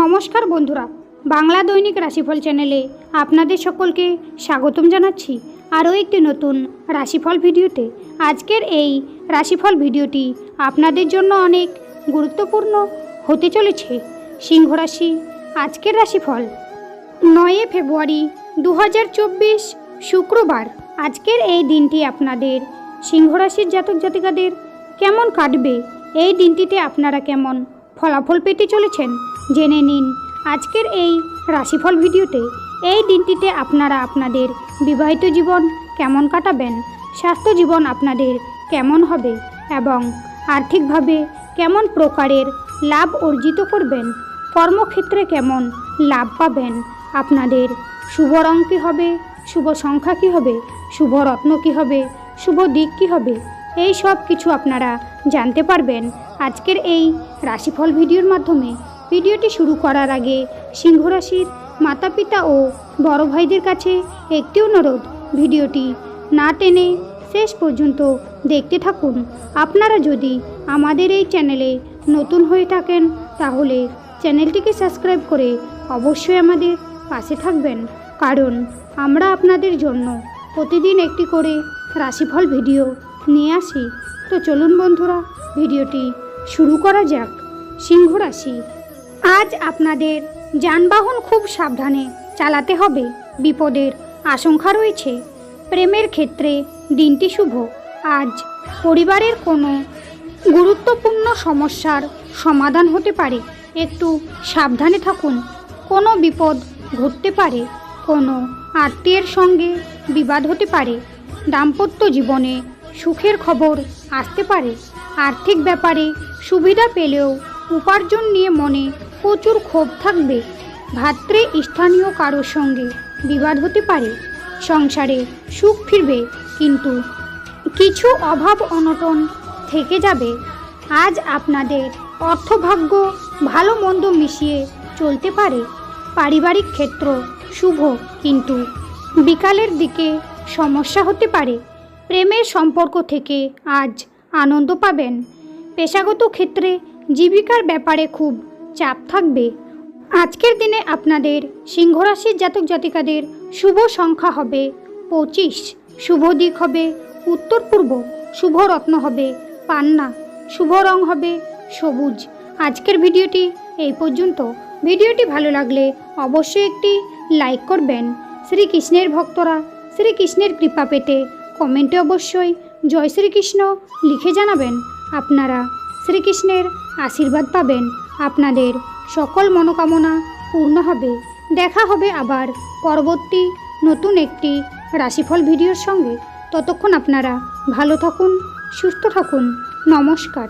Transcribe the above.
নমস্কার বন্ধুরা, বাংলা দৈনিক রাশিফল চ্যানেলে আপনাদের সকলকে স্বাগতম জানাচ্ছি। আরও একটি নতুন রাশিফল ভিডিওতে আজকের এই রাশিফল ভিডিওটি আপনাদের জন্য অনেক গুরুত্বপূর্ণ হতে চলেছে। সিংহ রাশি, আজকের রাশিফল, নয়ে ফেব্রুয়ারি দু হাজার চব্বিশ শুক্রবার। আজকের এই দিনটি আপনাদের সিংহ রাশির জাতক জাতিকাদের কেমন কাটবে? এই দিনটিতে আপনারা কেমন ফলাফল পেতে চলেছেন? জেনে নিন, আজকের এই রাশিফল ভিডিওতে এই দিনটিতে আপনারা আপনাদের বিবাহিত জীবন কেমন কাটাবেন, স্বাস্থ্য জীবন আপনাদের কেমন হবে এবং আর্থিকভাবে কেমন প্রকারের লাভ অর্জিত করবেন, কর্মক্ষেত্রে কেমন লাভ পাবেন, আপনাদের শুভ রং কী হবে, শুভ সংখ্যা কী হবে, শুভ রত্ন কী হবে, শুভ দিক কী হবে, এই সব কিছু আপনারা জানতে পারবেন আজকের এই রাশিফল ভিডিওর মাধ্যমে। ভিডিওটি শুরু করার আগে সিংহ রাশির মাতা পিতা ও বড় ভাইদের কাছে একটি অনুরোধ, ভিডিওটি না টেনে শেষ পর্যন্ত দেখতে থাকুন। আপনারা যদি আমাদের এই চ্যানেলে নতুন হয়ে থাকেন, তাহলে চ্যানেলটিকে সাবস্ক্রাইব করে অবশ্যই আমাদের পাশে থাকবেন। কারণ আমরা আপনাদের জন্য প্রতিদিন একটি করে রাশিফল ভিডিও নিয়ে আসি। তো চলুন বন্ধুরা, ভিডিওটি শুরু করা যাক। সিংহ রাশি আজ আপনাদের যানবাহন খুব সাবধানে চালাতে হবে। বিপদের আশঙ্কা রয়েছে। প্রেমের ক্ষেত্রে দিনটি শুভ। আজ পরিবারের কোনো গুরুত্বপূর্ণ সমস্যার সমাধান হতে পারে। একটু সাবধানে থাকুন। কোনো বিপদ ঘটতে পারে। কোনো আত্মীয়ের সঙ্গে বিবাদ হতে পারে। দাম্পত্য জীবনে সুখের খবর আসতে পারে। আর্থিক ব্যাপারে সুবিধা পেলেও উপার্জন নিয়ে মনে প্রচুর ক্ষোভ থাকবে। ভাত্রে স্থানীয় কারোর সঙ্গে বিবাদ হতে পারে, সংসারে সুখ ফিরবে, কিন্তু কিছু অভাব অনটন থেকে যাবে। আজ আপনাদের অর্থভাগ্য ভালো মন্দ মিশিয়ে চলতে পারে। পারিবারিক ক্ষেত্র শুভ, কিন্তু বিকালের দিকে সমস্যা হতে পারে। প্রেমের সম্পর্ক থেকে আজ আনন্দ পাবেন। পেশাগত ক্ষেত্রে জীবিকার ব্যাপারে খুব চাপ থাকবে। আজকের দিনে আপনাদের সিংহরাশির জাতক জাতিকাদের শুভ সংখ্যা হবে পঁচিশ। শুভ দিক হবে উত্তর পূর্ব। শুভ রত্ন হবে পান্না। শুভ রং হবে সবুজ। আজকের ভিডিওটি এই পর্যন্ত। ভিডিওটি ভালো লাগলে অবশ্যই একটি লাইক করবেন। শ্রীকৃষ্ণের ভক্তরা শ্রীকৃষ্ণের কৃপা পেতে কমেন্টে অবশ্যই জয় শ্রীকৃষ্ণ লিখে জানাবেন। আপনারা শ্রীকৃষ্ণের আশীর্বাদ পাবেন। আপনাদের সকল মনোকামনা পূর্ণ হবে। দেখা হবে আবার পরবর্তী নতুন একটি রাশিফল ভিডিওর সঙ্গে। ততক্ষণ আপনারা ভালো থাকুন, সুস্থ থাকুন। নমস্কার।